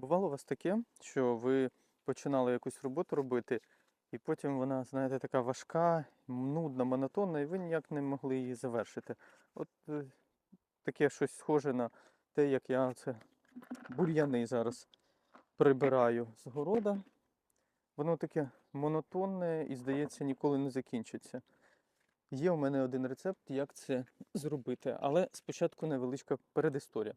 Бувало у вас таке, що ви починали якусь роботу робити, і потім вона, знаєте, така важка, нудна, монотонна, і ви ніяк не могли її завершити. От е, таке щось схоже на те, як я це бур'яни зараз прибираю з города. Воно таке монотонне і, здається, ніколи не закінчиться. Є у мене один рецепт, як це зробити, але спочатку невеличка передісторія.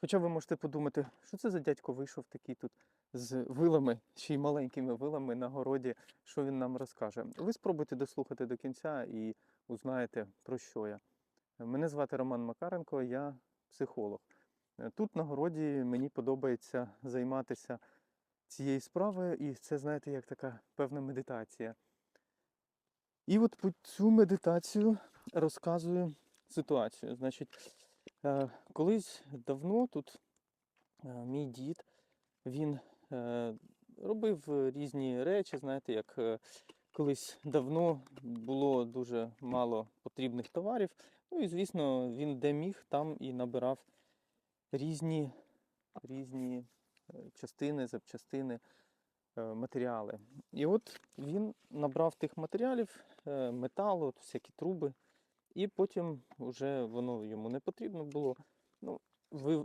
Хоча ви можете подумати, що це за дядько вийшов такий тут з вилами, ще й маленькими вилами на городі, що він нам розкаже. Ви спробуйте дослухати до кінця і узнаєте, про що я. Мене звати Роман Макаренко, я психолог. Тут на городі мені подобається займатися цією справою, і це, знаєте, як така певна медитація. І от по цю медитацію розказую ситуацію. Значить, колись давно тут е, мій дід, він е, робив різні речі, знаєте, як е, колись давно було дуже мало потрібних товарів. Ну і, звісно, він де міг, там і набирав різні, різні е, частини, запчастини, е, матеріали. І от він набрав тих матеріалів, е, металу, всякі труби, і потім вже воно йому не потрібно було. Ну,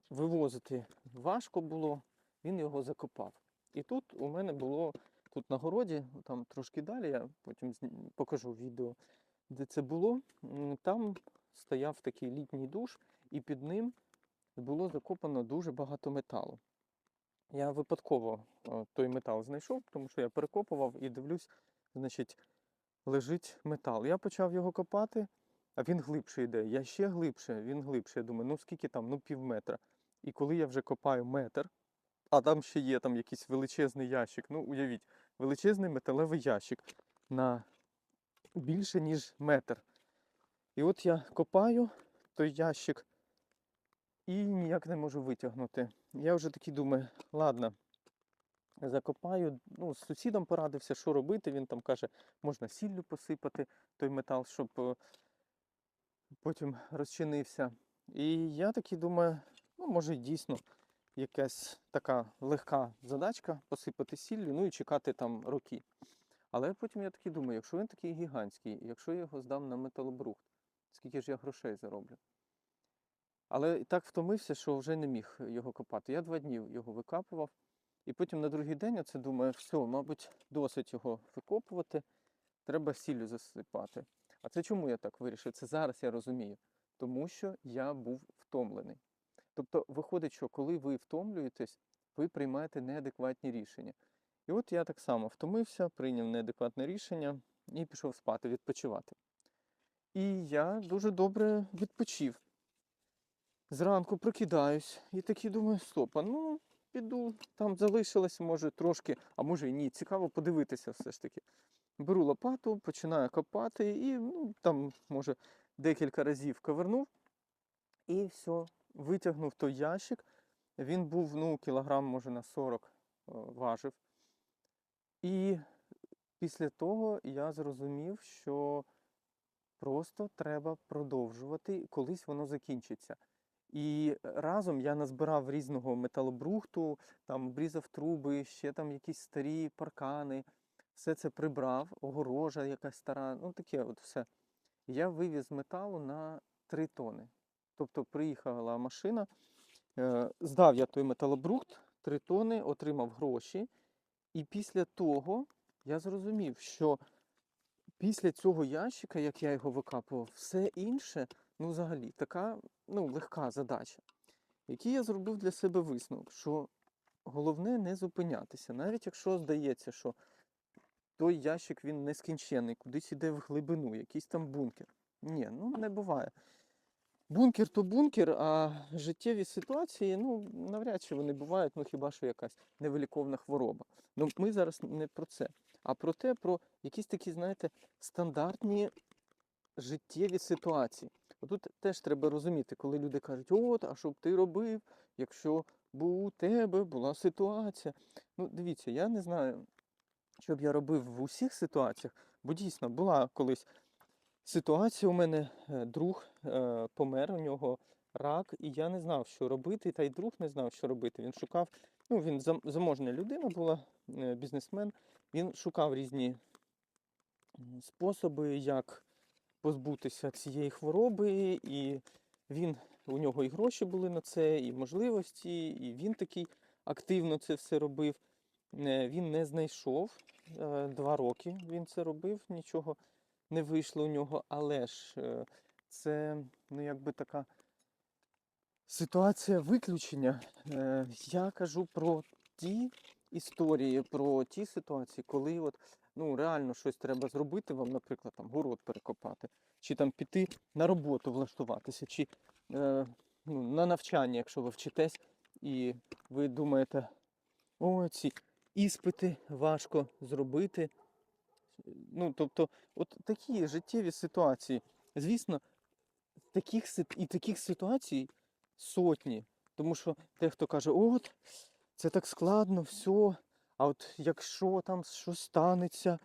вивозити важко було, він його закопав. І тут у мене було тут на городі, там трошки далі, я потім покажу відео, де це було. Там стояв такий літній душ, і під ним було закопано дуже багато металу. Я випадково е, той метал знайшов, тому що я перекопував і дивлюсь, значить, лежить метал. Я почав його копати, а він глибше йде. Я ще глибше, він глибше. Я думаю, ну скільки там, ну пів метра. І коли я вже копаю метр, а там ще є там якийсь величезний ящик. Ну, уявіть, величезний металевий ящик на більше, ніж метр. І от я копаю той ящик і ніяк не можу витягнути. Я вже такий думаю, ладно, закопаю. Ну, з сусідом порадився, що робити. Він там каже, можна сіллю посипати той метал, щоб е, потім розчинився. І я такий думаю, ну, може, дійсно якась така легка задачка посипати сіллю, ну і чекати там роки. Але потім я такий думаю, якщо він такий гігантський, якщо я його здам на металобрухт, скільки ж я грошей зароблю? Але так втомився, що вже не міг його копати. Я два дні його викапував. І потім на другий день я це думаю, все, мабуть, досить його викопувати, треба сіллю засипати. А це чому я так вирішив? Це зараз я розумію. Тому що я був втомлений. Тобто, виходить, що коли ви втомлюєтесь, ви приймаєте неадекватні рішення. І от я так само втомився, прийняв неадекватне рішення і пішов спати, відпочивати. І я дуже добре відпочив. Зранку прокидаюсь і такий думаю, стоп, а ну піду, там залишилось, може, трошки, а може і ні, цікаво подивитися все ж таки. Беру лопату, починаю копати і ну, там, може, декілька разів ковернув і все, витягнув той ящик. Він був, ну, кілограм, може, на 40 е, важив. І після того я зрозумів, що просто треба продовжувати, колись воно закінчиться. І разом я назбирав різного металобрухту, там обрізав труби, ще там якісь старі паркани, все це прибрав, огорожа якась стара, ну таке от все. Я вивіз металу на 3 тони. Тобто приїхала машина, е, здав я той металобрухт, 3 тони, отримав гроші. І після того я зрозумів, що після цього ящика, як я його викапував, все інше, ну взагалі, така ну, легка задача, який я зробив для себе висновок, що головне не зупинятися, навіть якщо здається, що той ящик він нескінчений, кудись іде в глибину, якийсь там бункер. Ні, ну не буває. Бункер то бункер, а життєві ситуації, ну, навряд чи вони бувають, ну хіба що якась невиліковна хвороба. Ну, ми зараз не про це, а про те, про якісь такі, знаєте, стандартні життєві ситуації. Отут теж треба розуміти, коли люди кажуть, от, а що б ти робив, якщо б у тебе була ситуація. Ну, дивіться, я не знаю, що б я робив в усіх ситуаціях, бо дійсно була колись ситуація у мене, е, друг е, помер, у нього рак, і я не знав, що робити, та й друг не знав, що робити. Він шукав Ну, він зам- заможна людина була, е, бізнесмен. Він шукав різні способи, як позбутися цієї хвороби, і він, у нього і гроші були на це, і можливості, і він такий активно це все робив. Е, Він не знайшов е, два роки. Він це робив, нічого не вийшло у нього, але ж е, це ну, якби така ситуація виключення. Я кажу про ті історії, про ті ситуації, коли от, ну, реально щось треба зробити, вам, наприклад, там город перекопати, чи там піти на роботу влаштуватися, чи ну, на навчання, якщо ви вчитесь, і ви думаєте, о, ці іспити важко зробити. Ну, тобто, от такі життєві ситуації. Звісно, таких, і таких ситуацій сотні. Тому що дехто каже, от, це так складно, все. А от якщо там щось станеться,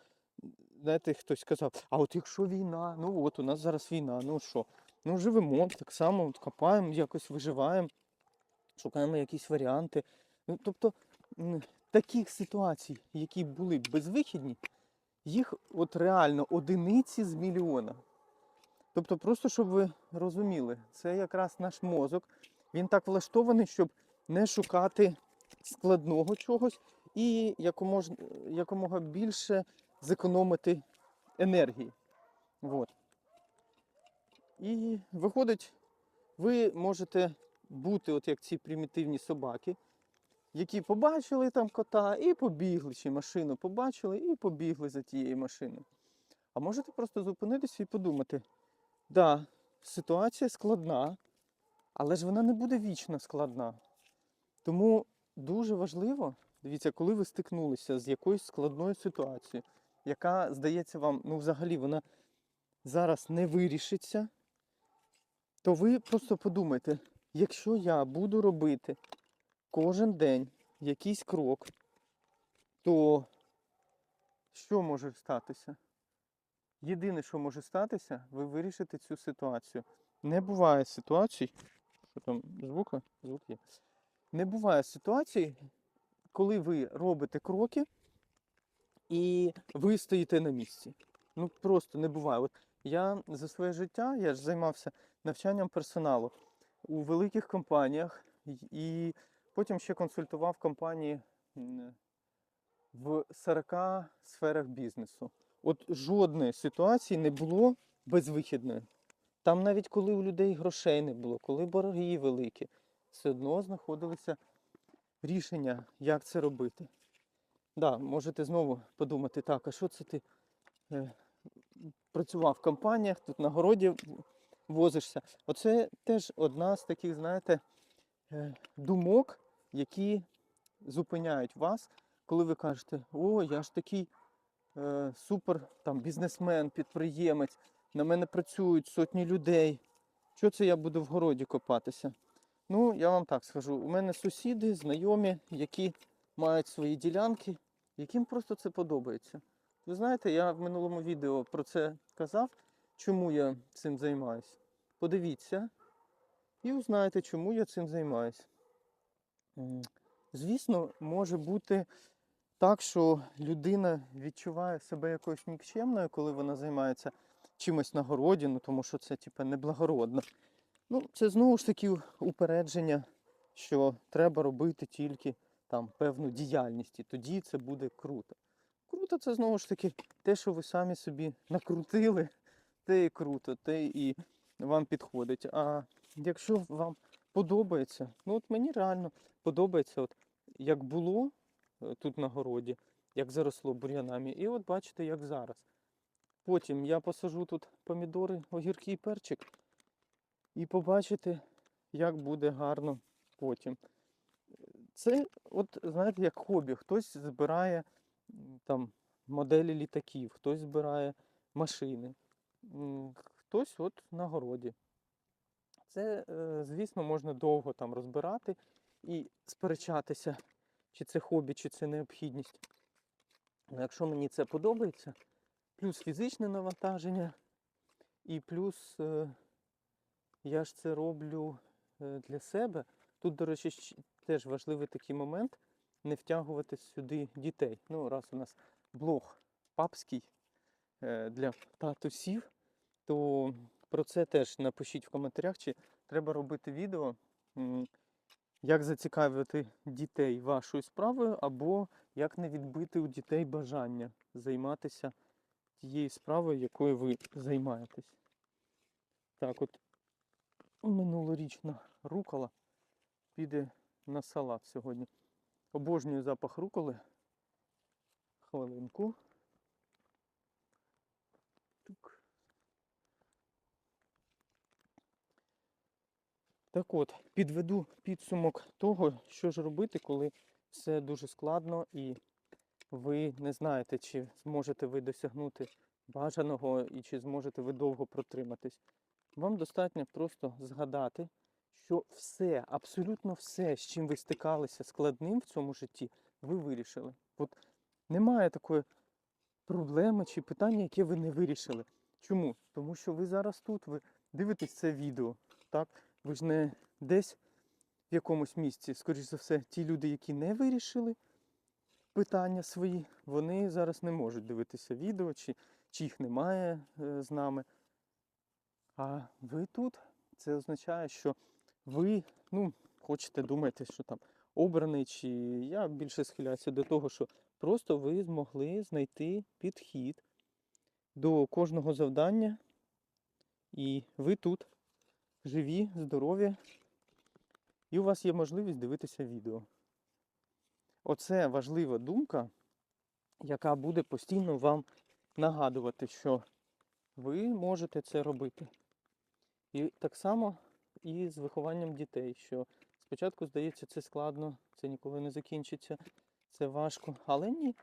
знаєте, хтось сказав, а от якщо війна, ну от у нас зараз війна, ну що? Ну живемо так само, от копаємо, якось виживаємо, шукаємо якісь варіанти. Ну, тобто таких ситуацій, які були безвихідні, їх от реально одиниці з мільйона. Тобто, просто щоб ви розуміли, це якраз наш мозок. Він так влаштований, щоб не шукати складного чогось і якомож, якомога більше зекономити енергії. Вот. І виходить, ви можете бути от як ці примітивні собаки, які побачили там кота і побігли, чи машину побачили і побігли за тією машиною. А можете просто зупинитися і подумати, да, ситуація складна, але ж вона не буде вічно складна. Тому дуже важливо, дивіться, коли ви стикнулися з якоюсь складною ситуацією, яка, здається вам, ну взагалі вона зараз не вирішиться, то ви просто подумайте, якщо я буду робити кожен день якийсь крок, то що може статися? Єдине, що може статися, ви вирішите цю ситуацію. Не буває ситуацій. Що там, звука? Звук є. Не буває ситуацій, коли ви робите кроки і ви стоїте на місці. Ну просто не буває. От я за своє життя я ж займався навчанням персоналу у великих компаніях і потім ще консультував компанії в 40 сферах бізнесу. От жодної ситуації не було безвихідної. Там навіть коли у людей грошей не було, коли борги великі, все одно знаходилися рішення, як це робити. Да, можете знову подумати, так, а що це ти е, працював в компаніях, тут на городі возишся. Оце теж одна з таких, знаєте, е, думок, які зупиняють вас, коли ви кажете, о, я ж такий е, супер там, бізнесмен, підприємець, на мене працюють сотні людей. Що це я буду в городі копатися? Ну, я вам так скажу, у мене сусіди, знайомі, які мають свої ділянки, яким просто це подобається. Ви знаєте, я в минулому відео про це казав, чому я цим займаюся. Подивіться і узнаєте, чому я цим займаюся. Звісно, може бути так, що людина відчуває себе якоюсь нікчемною, коли вона займається чимось на городі, ну тому що це типу, неблагородно. Ну, це знову ж таки упередження, що треба робити тільки там певну діяльність, і тоді це буде круто. Круто це знову ж таки те, що ви самі собі накрутили, те і круто, те і вам підходить. А якщо вам подобається, ну от мені реально подобається, от як було е, тут на городі, як заросло бур'янами, і от бачите, як зараз. Потім я посажу тут помідори, огірки і перчик, і побачите, як буде гарно потім. Це, от, знаєте, як хобі. Хтось збирає там моделі літаків, хтось збирає машини, хтось от на городі. Це, е, звісно, можна довго там розбирати і сперечатися, чи це хобі, чи це необхідність. Але якщо мені це подобається, плюс фізичне навантаження, і плюс е, я ж це роблю е, для себе. Тут, до речі, теж важливий такий момент. не втягувати сюди дітей. Ну, раз у нас блог папський для татусів, то про це теж напишіть в коментарях, чи треба робити відео, як зацікавити дітей вашою справою, або як не відбити у дітей бажання займатися тією справою, якою ви займаєтесь. Так, от минулорічна рукола піде на салат сьогодні. Обожнюю запах руколи. Хвилинку. Так от, підведу підсумок того, що ж робити, коли все дуже складно і ви не знаєте, чи зможете ви досягнути бажаного і чи зможете ви довго протриматись. Вам достатньо просто згадати, що все, абсолютно все, з чим ви стикалися складним в цьому житті, ви вирішили. От немає такої проблеми чи питання, яке ви не вирішили. Чому? Тому що ви зараз тут, ви дивитесь це відео, так? Ви ж не десь в якомусь місці. Скоріш за все, ті люди, які не вирішили питання свої, вони зараз не можуть дивитися відео, чи, чи їх немає е, з нами. А ви тут, це означає, що ви, ну, хочете, думаєте, що там обраний, чи я більше схиляюся до того, що просто ви змогли знайти підхід до кожного завдання, і ви тут живі, здорові, і у вас є можливість дивитися відео. Оце важлива думка, яка буде постійно вам нагадувати, що ви можете це робити. І так само і з вихованням дітей, що спочатку здається, це складно, це ніколи не закінчиться, це важко. Але ні,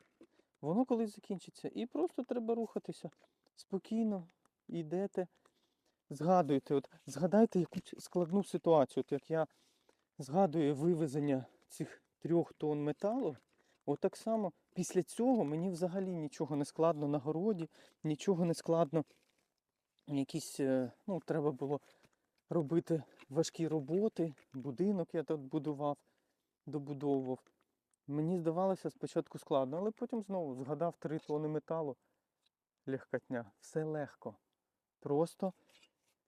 воно колись закінчиться. І просто треба рухатися спокійно, йдете, згадуйте, от згадайте якусь складну ситуацію, от як я згадую вивезення цих трьох тонн металу. От так само після цього мені взагалі нічого не складно на городі, нічого не складно. Якісь, е, ну, треба було робити важкі роботи, будинок я тут будував, добудовував. Мені здавалося спочатку складно, але потім знову згадав три тони металу. Легкотня. Все легко. Просто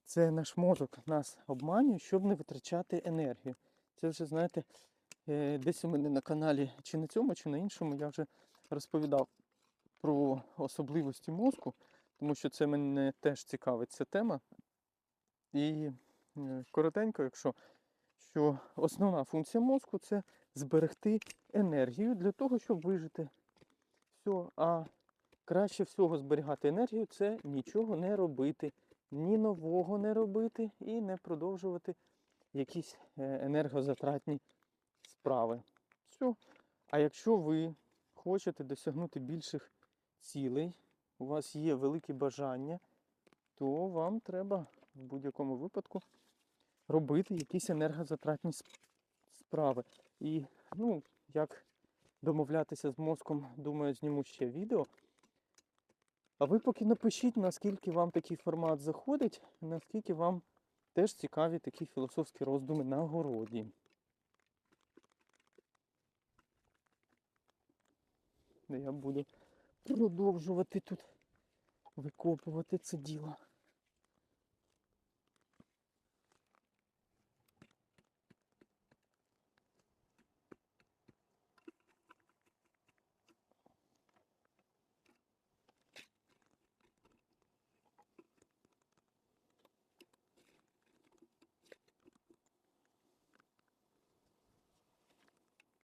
це наш мозок нас обманює, щоб не витрачати енергію. Це вже, знаєте, е, десь у мене на каналі, чи на цьому, чи на іншому, я вже розповідав про особливості мозку, тому що це мене теж цікавить ця тема. І е, коротенько, якщо що основна функція мозку це зберегти енергію для того, щоб вижити. Все, а краще всього зберігати енергію це нічого не робити, ні нового не робити і не продовжувати якісь е, енергозатратні справи. Все. А якщо ви хочете досягнути більших цілей, у вас є велике бажання, то вам треба в будь-якому випадку робити якісь енергозатратні справи. І, ну, як домовлятися з мозком, думаю, зніму ще відео. А ви поки напишіть, наскільки вам такий формат заходить, наскільки вам теж цікаві такі філософські роздуми на городі. Я буду продовжувати тут викопувати це діло.